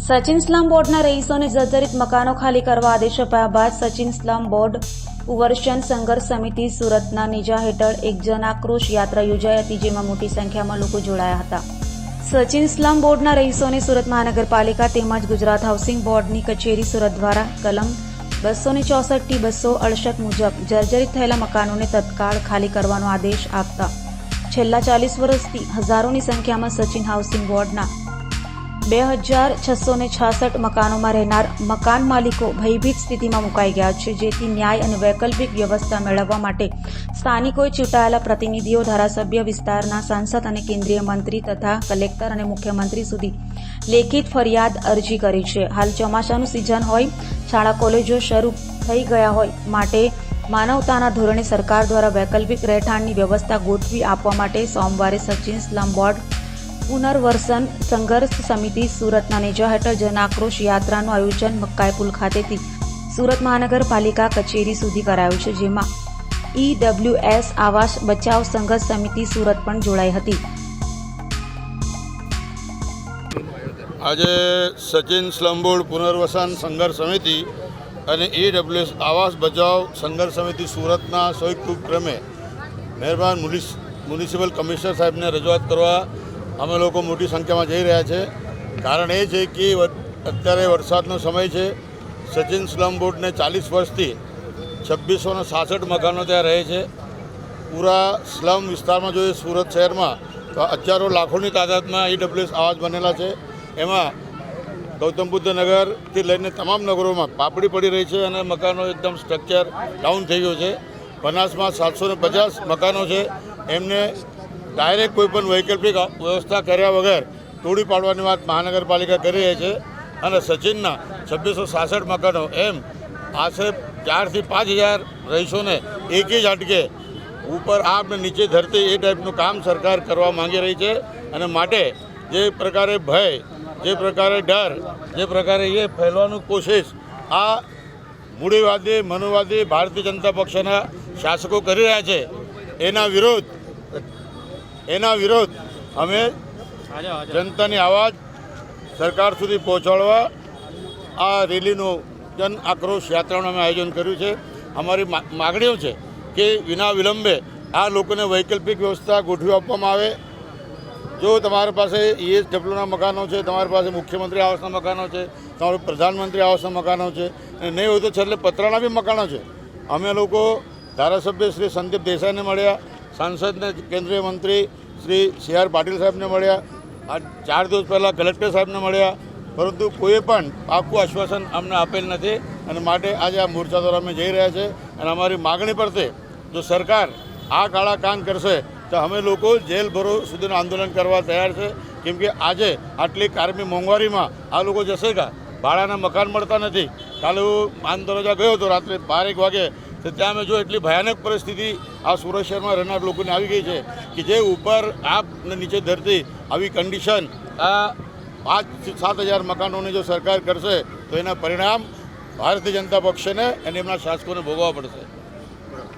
Sachin slum બોર્ડના રહીશોને જર્જરિત મકાનો ખાલી કરવા આદેશ અપાયા બાદ સચિન સ્લમ બોર્ડ પુવર્શન સંઘર્ષ સમિતિ સુરતના નીજા હેઠળ એક જન આક્રોશ યાત્રા યોજાઈ હતી, જેમાં મોટી સંખ્યામાં લોકો જોડાયા હતા. સચિન સ્લમ બોર્ડના રહીશોને સુરત મહાનગરપાલિકા તેમજ ગુજરાત હાઉસિંગ બોર્ડની કચેરી સુરત દ્વારા કલમ બસો ને ચોસઠથી બસો અડસઠ મુજબ જર્જરિત થયેલા મકાનોને તત્કાળ ખાલી કરવાનો આદેશ આપતા છેલ્લા ચાલીસ વર્ષથી હજારોની સંખ્યામાં સચિન હાઉસિંગ બોર્ડના બે હજાર છસો ને છાસઠ મકાનોમાં રહેનાર મકાન માલિકો ભયભીત સ્થિતિમાં મુકાઈ ગયા છે, જેથી ન્યાય અને વૈકલ્પિક વ્યવસ્થા મેળવવા માટે સ્થાનિકોએ ચૂંટાયેલા પ્રતિનિધિઓ, ધારાસભ્ય, વિસ્તારના સાંસદ અને કેન્દ્રીય મંત્રી તથા કલેક્ટર અને મુખ્યમંત્રી સુધી લેખિત ફરિયાદ અરજી કરી છે. હાલ ચોમાસાનું સિઝન હોય, શાળા કોલેજો શરૂ થઈ ગયા હોય માટે માનવતાના ધોરણે સરકાર દ્વારા વૈકલ્પિક રહેઠાણની વ્યવસ્થા ગોઠવી આપવા માટે સોમવારે સચિન સ્લમ બોર્ડ પુનર્વસન સંઘર્ષ સમિતિ સુરતના નેજા હેઠળ જનાક્રોશ યાત્રાનું આયોજન મક્કાઈપુલ ખાતેથી સુરત મહાનગરપાલિકા કચેરી સુધી કરાયું છે, જેમાં ઈડબ્લ્યુએસ આવાસ બચાવ સંઘર્ષ સમિતિ સુરત પણ જોડાઈ હતી. આજે સચિન સ્લમબોર્ડ પુનર્વસન સંઘર્ષ સમિતિ અને ઈડબ્લ્યુએસ આવાસ બચાવ સંઘર્ષ સમિતિ સુરતના સંયુક્ત ઉપક્રમે મહેરબાન મ્યુનિસિપલ કમિશનર સાહેબને રજૂઆત કરવા અમે લોકો મોટી સંખ્યામાં જઈ રહ્યા છે. કારણ એ છે કે અત્યારે વરસાદનો સમય છે. સચિન સ્લમ બોર્ડને ચાલીસ વર્ષથી છવ્વીસો સાસઠ મકાનો ત્યાં રહે છે. પૂરા સ્લમ વિસ્તારમાં જોઈએ સુરત શહેરમાં, તો હજારો લાખોની તાદાદમાં ઈડબ્લ્યુએસ આવાસ બનેલા છે. એમાં ગૌતમ બુદ્ધ નગરથી લઈને તમામ નગરોમાં પાપડી પડી રહી છે અને મકાનો એકદમ સ્ટ્રક્ચર ડાઉન થઈ ગયું છે. બનાસમાં સાતસો પચાસ મકાનો છે. એમને ડાયરેક્ટ કોઈપણ વૈકલ્પિક વ્યવસ્થા કર્યા વગર તોડી પાડવાની વાત મહાનગરપાલિકા કરી રહી છે અને સચિનના છવ્વીસો સાસઠ મકાનો એમ આશરે ચારથી પાંચ હજાર રહીશોને એક જ અટકે ઉપર આપ નીચે ધરતી એ ટાઈપનું કામ સરકાર કરવા માંગી રહી છે અને માટે જે પ્રકારે ભય, જે પ્રકારે ડર, જે પ્રકારે એ ફેલવાનું કોશિશ આ મૂડીવાદી, મનુવાદી ભારતીય જનતા પક્ષના શાસકો કરી રહ્યા છે. એના વિરોધ એના વિરોધ અમે જનતાની આવાજ સરકાર સુધી પહોંચાડવા આ રેલીનું જન આક્રોશ યાત્રાનું અમે આયોજન કર્યું છે. અમારી મા- માગણીઓ છે કે વિના વિલંબે આ લોકોને વૈકલ્પિક વ્યવસ્થા ગોઠવી આપવામાં આવે. જો તમારી પાસે ઈએસડબ્લ્યુના મકાનો છે તમારી પાસે મુખ્યમંત્રી આવાસના મકાનો છે તમારું પ્રધાનમંત્રી આવાસના મકાનો છે અને નહીં હોય તો છેલ્લે પતરાના બી મકાનો છે. અમે લોકો ધારાસભ્ય શ્રી સંદીપ દેસાઈને મળ્યા સાંસદને કેન્દ્રીય મંત્રી શ્રી સી આર પાટીલ સાહેબને મળ્યા. આ ચાર દિવસ પહેલાં કલેક્ટર સાહેબને મળ્યા. પરંતુ કોઈએ પણ પાકું આશ્વાસન અમને આપેલ નથી અને માટે આજે આ મોરચા દ્વારા અમે જઈ રહ્યા છે. અને અમારી માગણી પરથી જો સરકાર આ કાળા કાન કરશે, તો અમે લોકો જેલ ભરો સુધીનું આંદોલન કરવા તૈયાર છે. કેમ કે આજે આટલી કારમી મોંઘવારીમાં આ લોકો જશે કા? ભાડાના મકાન મળતા નથી. કાલે હું આંદોલન ગયો હતો રાત્રે બારેક વાગે. તો ત્યાં અમે જો એટલી ભયાનક પરિસ્થિતિ આ સુરત શહેરમાં રહેનાર લોકોને આવી ગઈ છે કે જે ઉપર આપ ને નીચે ધરતી આવી કન્ડિશન આ પાંચ સાત હજાર મકાનોની જો સરકાર કરશે તો એના પરિણામ ભારતીય જનતા પક્ષને અને એમના શાસકોને ભોગવવા પડશે.